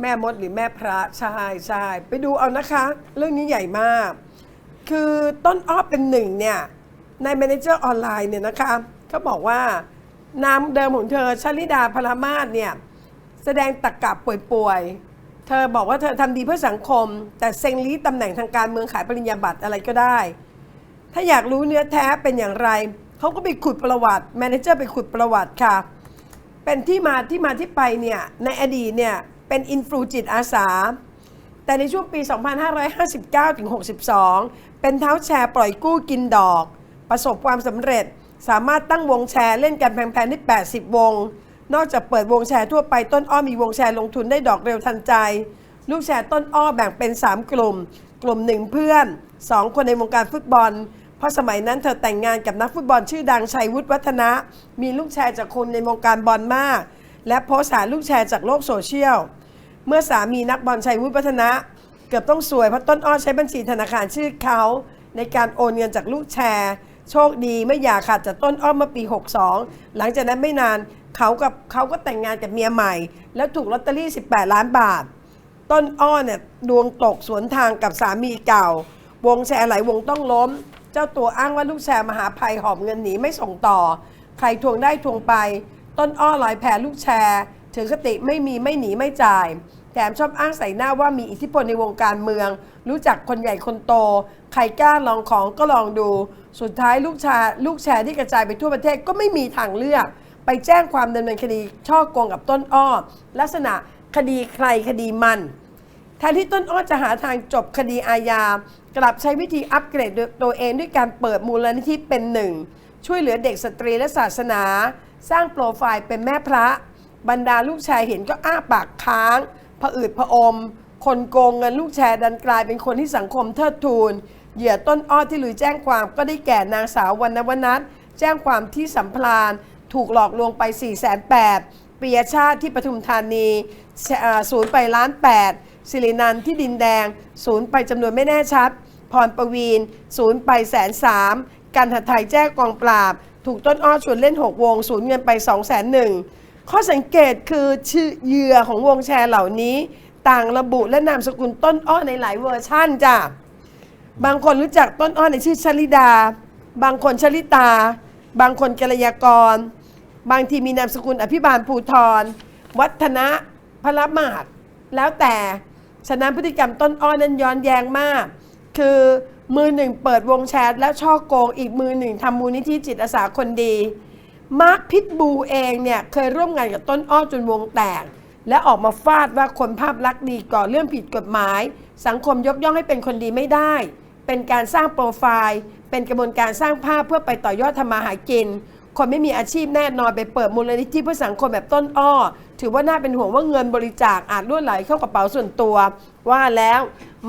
แม่มดหรือแม่พระใช่ใช่ไปดูเอานะคะ เรื่องนี้ใหญ่มาก คือต้นอ้อเป็นหนึ่งเนี่ยใน Manager ออนไลน์เนี่ยนะคะเขาบอกว่านามเดิมของเธอชลิดาพลามาศเนี่ยแสดงตะกกับป่วยๆ เธอบอกว่าเธอทำดีเพื่อสังคม แต่เซ็งลีตำแหน่งทางการเมืองขายปริญญาบัตรอะไรก็ได้ ถ้าอยากรู้เนื้อแท้เป็นอย่างไรเขาก็ไปขุดประวัติแมเนเจอร์ไปขุดประวัติค่ะ เป็นที่มาที่มาที่ไปเนี่ยในอดีตเนี่ย เป็นอินฟลูจิตอาสา แต่ในช่วงปี 2559ถึง62 เป็นเท้าแชร์ปล่อยกู้กินดอก ประสบความสำเร็จ สามารถตั้งวงแชร์เล่นกันแพงๆได้80 วง นอกจากเปิดวงแชร์ทั่วไปต้นอ้อมีวงแชร์ลงทุนได้ดอกเร็วทันใจ ลูกแชร์ต้นอ้อแบ่งเป็น 3 กลุ่ม กลุ่มหนึ่งเพื่อน 2 คนในวงการฟุตบอลเพราะสมัยนั้นเธอแต่งงานกับนักฟุตบอลชื่อดังชัยวุฒิวัฒนะ มีลูกแชร์จากคนในวงการบอลมาก และโพสต์หาลูกแชร์จากโลกโซเชียล เมื่อสามีนักบอลชัยวุฒิวัฒนะ เกือบต้องสวยเพราะต้นอ้อใช้บัญชีธนาคารชื่อเขา ในการโอนเงินจากลูกแชร์ โชคดีไม่อยากขาดจากต้นอ้อเมื่อปี 62 หลังจากนั้นไม่นานเขากับเขาก็แต่งงานกับเมียใหม่ แล้วถูกลอตเตอรี่ 18 ล้านบาท ต้นอ้อเนี่ยดวงตกสวนทางกับสามีเก่า วงแชร์หลายวงต้องล้ม เจ้าตัวอ้างว่าลูกแชร์มหาภัยหอบเงินหนีไม่ส่งต่อ ใครทวงได้ทวงไป ต้นอ้อลอยแผ่ลูกแชร์ ถือคติไม่มีไม่หนีไม่จ่าย แถมชอบอ้างใส่หน้าว่ามีอิทธิพลในวงการเมือง รู้จักคนใหญ่คนโต ใครกล้าลองของก็ลองดู สุดท้ายลูกแชร์ลูกแชร์ที่กระจายไปทั่วประเทศก็ไม่มีทางเลือก ไปแจ้งความดำเนินคดีช่อโกงกับต้นอ้อ ลักษณะคดีใครคดีมันแทนที่ต้นอ้อจะหาทางจบคดีอาญา กลับใช้วิธีอัปเกรดตัวเองด้วยการเปิดมูลนิธิเป็นหนึ่ง ช่วยเหลือเด็กสตรีและศาสนา สร้างโปรไฟล์เป็นแม่พระ บรรดาลูกชายเห็นก็อ้าปากค้างผะอืดผะอม คนโกงเงินลูกแชร์ดันกลายเป็นคนที่สังคมเทิดทูน เหยื่อต้นอ้อที่ลุยแจ้งความก็ได้แก่นางสาววรรณวนัทแจ้งความที่สัมพลานถูกหลอกลวงไป 4 8 0 0 0ปียชาติที่ปทุมธานีศูนย์ไปล้านแปดสิรินันท์ที่ดินแดง ศูนย์ไปจำนวนไม่แน่ชัด พรประวีนศูนย์ไปแสนสามกันหัดไทยแจ้งกองปราบ ถูกต้นอ้อชวนเล่น 6 วง ศูนย์เงินไป2 0 0 0 0 0 ข้อสังเกตคือชื่อเหยื่อของวงแชร์เหล่านี้ ต่างระบุและนามสกุลต้นอ้อในหลายเวอร์ชั่นจ้ะบางคนรู้จักต้นอ้อในชื่อชลิดา บางคนชลิตา บางคนกัลยากร บางทีมีนามสกุลอภิบาลภูทร วัฒนะพระมาศแล้วแต่ฉะนั้นพฤติกรรมต้นอ้อนั้นย้อนแย้งมาก คือมือหนึ่งเปิดวงแชทแล้วช่อโกงอีกมือหนึ่งทำมูลนิธิจิตอาสาคนดี มาร์คพิทบูเองเนี่ยเคยร่วมงานกับต้นอ้อจนวงแตก และออกมาฟาดว่าคนภาพลักษณ์ดีก่อเรื่องผิดกฎหมาย สังคมยกย่องให้เป็นคนดีไม่ได้ เป็นการสร้างโปรไฟล์ เป็นกระบวนการสร้างภาพเพื่อไปต่อยอดทำมาหากิน คนไม่มีอาชีพแน่นอนไปเปิดมูลนิธิเพื่อสังคมแบบต้นอ้อ ถือว่าน่าเป็นห่วงว่าเงินบริจาคอาจล่วไหลเข้ากระเป๋าส่วนตัว ว่าแล้ว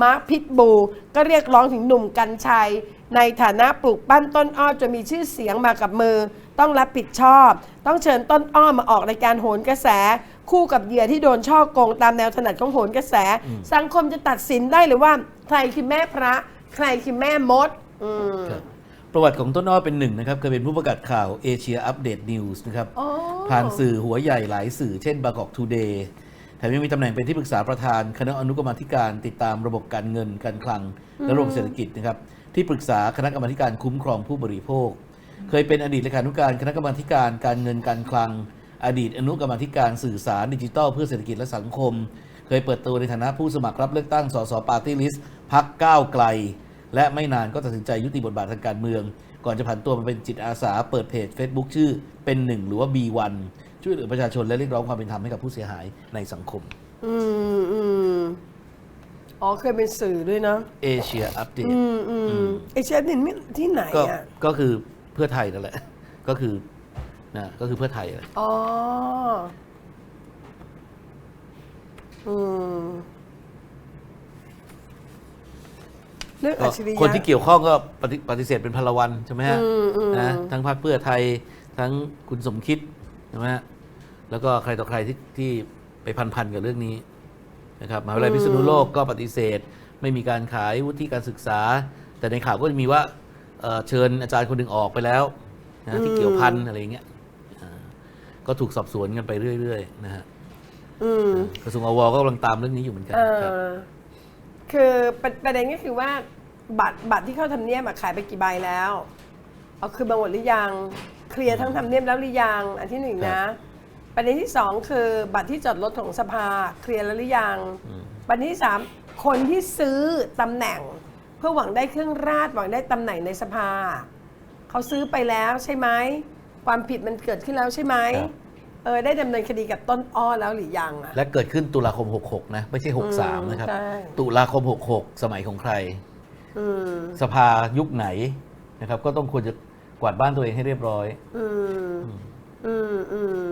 มาร์คพิทบูก็เรียกร้องถึงหนุ่มกัญชัย ในฐานะปลูกปั้นต้นอ้อจนมีชื่อเสียงมากับมือ ต้องรับผิดชอบ ต้องเชิญต้นอ้อมาออกรายการโหนกระแส คู่กับเหยื่อที่โดนช่อโกงตามแนวถนัดของโหนกระแส สังคมจะตัดสินได้หรือว่า ใครคือแม่พระ ใครคือแม่มดอืม ครับประวัติของต้นอ้อเป็นหนึ่งนะครับเคยเป็นผู้ประกาศข่าวเอเชียอัปเดตนิวส์นะครับอ๋อผ่านสื่อหัวใหญ่หลายสื่อเช่นบางกอกทูเดย์แถมยังมีตำแหน่งเป็นที่ปรึกษาประธาน คณะอนุกรรมาธิการติดตามระบบการเงินการคลัง และระบบเศรษฐกิจนะครับที่ปรึกษาคณะกรรมาธิการคุ้มครองผู้บริโภค เคยเป็นอดีตเลขานุการคณะกรรมาธิการการเงินการคลัง อดีตอนุกรรมาธิการสื่อสารดิจิทัลเพื่อเศรษฐกิจและสังคม เคยเปิดตัวในฐานะผู้สมัครรับเลือกตั้งสสปาร์ตี้ลิสต์พักก้าวไกล และไม่นานก็ตัดสินใจยุติบทบาททางการเมือง ก่อนจะผันตัวมาเป็นจิตอาสาเปิดเพจ Facebook ชื่อเป็นหนึ่งหรือว่า B1 ช่วยเหลือประชาชนและเรียกร้องความเป็นธรรมให้กับผู้เสียหายในสังคม อืมอืมอ๋อเคยเป็นสื่อด้วยเนาะเอเชียอัปเดตอืมอืมไอเชฟนี่ที่ไหนก็อะก็คือเพื่อไทยนั่นแหละ ก็คือนะก็คือเพื่อไทยแหละอ๋ออืมเรื่องก็อัจฉริยะ คนที่เกี่ยวข้องก็ปฏิปฏิเสธเป็นพลวันใช่ไหมฮะอืมอืม นะทั้งพรรคเพื่อไทยทั้งคุณสมคิดใช่ไหมฮะ แล้วก็ใครต่อใครที่ที่ไปพันๆกับเรื่องนี้นะครับมหาวิทยาลัยพิษณุโลกก็ปฏิเสธ ไม่มีการขายวุฒิการศึกษา แต่ในข่าวก็จะมีว่าเอ่อเชิญอาจารย์คนหนึ่งออกไปแล้วนะที่เกี่ยวพันอะไรอย่างเงี้ยอ่าก็ถูกสอบสวนกันไปเรื่อยๆนะฮะอืม กระทรวงอวก็กำลังตามเรื่องนี้อยู่เหมือนกันเอครับ อคือประประเด็นก็คือว่าบัตรบัตรที่เข้าทำเนียบอะขายไปกี่ใบแล้ว เอาคืนมาหมดหรือยัง เคลียร์ทั้งทำเนียบแล้วหรือยัง อันที่หนึ่งครันะบ ประเด็นที่สองคือบัตรที่จอดรถของสภาเคลียร์แล้วหรือยังอืมประเด็นที่สามคนที่ซื้อตำแหน่ง เพื่อหวังได้เครื่องราชหวังได้ตำแหน่งในสภา เขาซื้อไปแล้วใช่ไหมความผิดมันเกิดขึ้นแล้วใช่ไหมครับเออได้ดำเนินคดีกับต้นอ้อแล้วหรือยังอะและเกิดขึ้นตุลาคม 66 นะ ไม่ใช่ 63 นะครับใช่ตุลาคม 66 สมัยของใครอืมสภายุคไหนนะครับ ก็ต้องควรจะกวาดบ้านตัวเองให้เรียบร้อย อืม อืมอืม